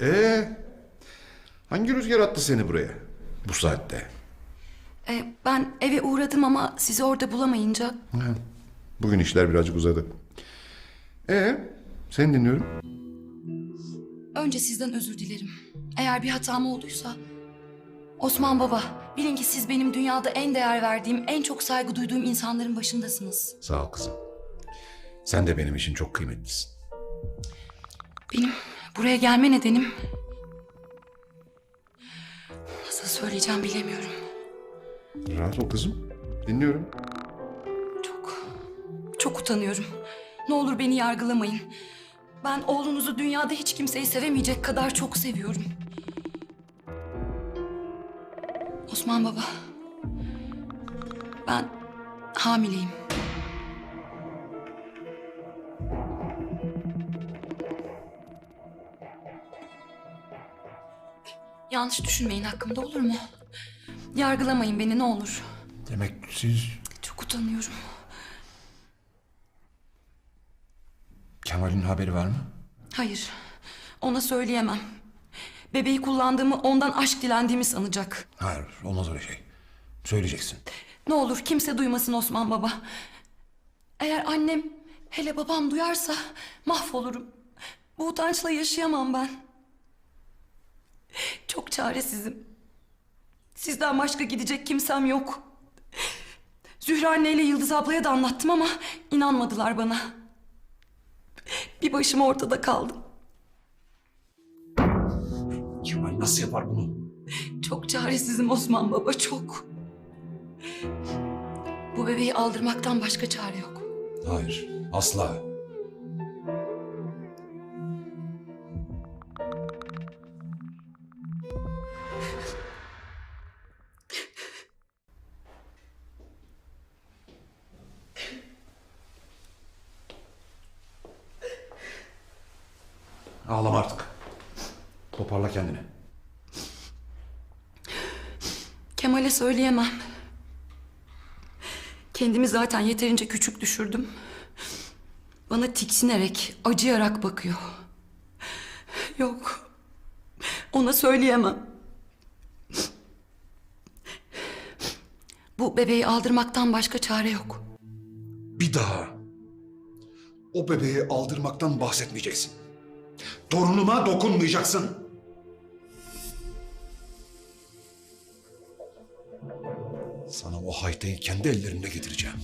Ee, hangi rüzgar attı seni buraya bu saatte? E, ben eve uğradım ama sizi orada bulamayınca Ha, Bugün işler birazcık uzadı. Ee, seni dinliyorum. önce sizden özür dilerim. Eğer bir hatam olduysa... Osman Baba, bilin ki siz benim dünyada en değer verdiğim, en çok saygı duyduğum insanların başındasınız. Sağ ol kızım. Sen de benim için çok kıymetlisin. Benim buraya gelme nedenim... Nasıl söyleyeceğim bilemiyorum. Rahat ol kızım. Dinliyorum. Çok, çok utanıyorum. Ne olur beni yargılamayın. Ben oğlunuzu dünyada hiç kimseyi sevemeyecek kadar çok seviyorum. Osman Baba. Ben hamileyim. Yanlış düşünmeyin hakkımda olur mu? Yargılamayın beni ne olur. Demek siz Çok utanıyorum. Kemal'in haberi var mı? Hayır. Ona söyleyemem. Bebeği kullandığımı ondan aşk dilendiğimi sanacak. Hayır, olmaz öyle şey. Söyleyeceksin. Ne olur kimse duymasın Osman Baba. Eğer annem, hele babam duyarsa mahvolurum. Bu utançla yaşayamam ben. Çaresizim. Sizden başka gidecek kimsem yok. Zühre anneyle Yıldız ablaya da anlattım ama inanmadılar bana. Bir başıma ortada kaldım. Kemal nasıl yapar bunu? Çok çaresizim Osman Baba, çok. Bu bebeği aldırmaktan başka çare yok. Hayır, asla. Ağlama artık. Toparla kendini. Kemal'e söyleyemem. Kendimi zaten yeterince küçük düşürdüm. Bana tiksinerek, acıyarak bakıyor. Yok. Ona söyleyemem. Bu bebeği aldırmaktan başka çare yok. Bir daha o bebeği aldırmaktan bahsetmeyeceksin. Torunuma dokunmayacaksın. Sana o haytayı kendi ellerimle getireceğim.